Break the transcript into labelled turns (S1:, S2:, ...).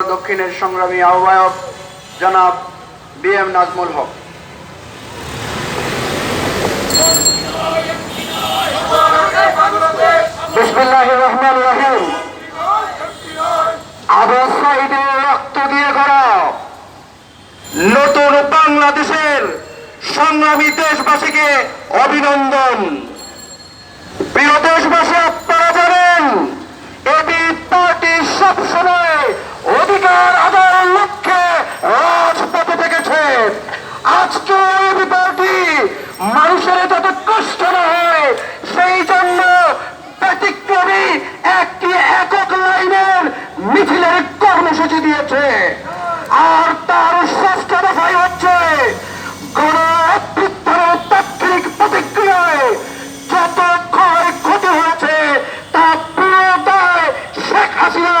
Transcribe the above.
S1: দক্ষিণের সংগ্রামী আহ্বায়ক জনাব বি এম নাজমুল হক। রক্ত দিয়ে করা নতুন বাংলাদেশের সংগ্রামী দেশবাসীকে অভিনন্দন। কর্মসূচি দিয়েছে। আর তার স্পষ্ট দেখাই হচ্ছে যত ক্ষয় ক্ষতি হয়েছে, তা পুরোটাই শেখ হাসিনা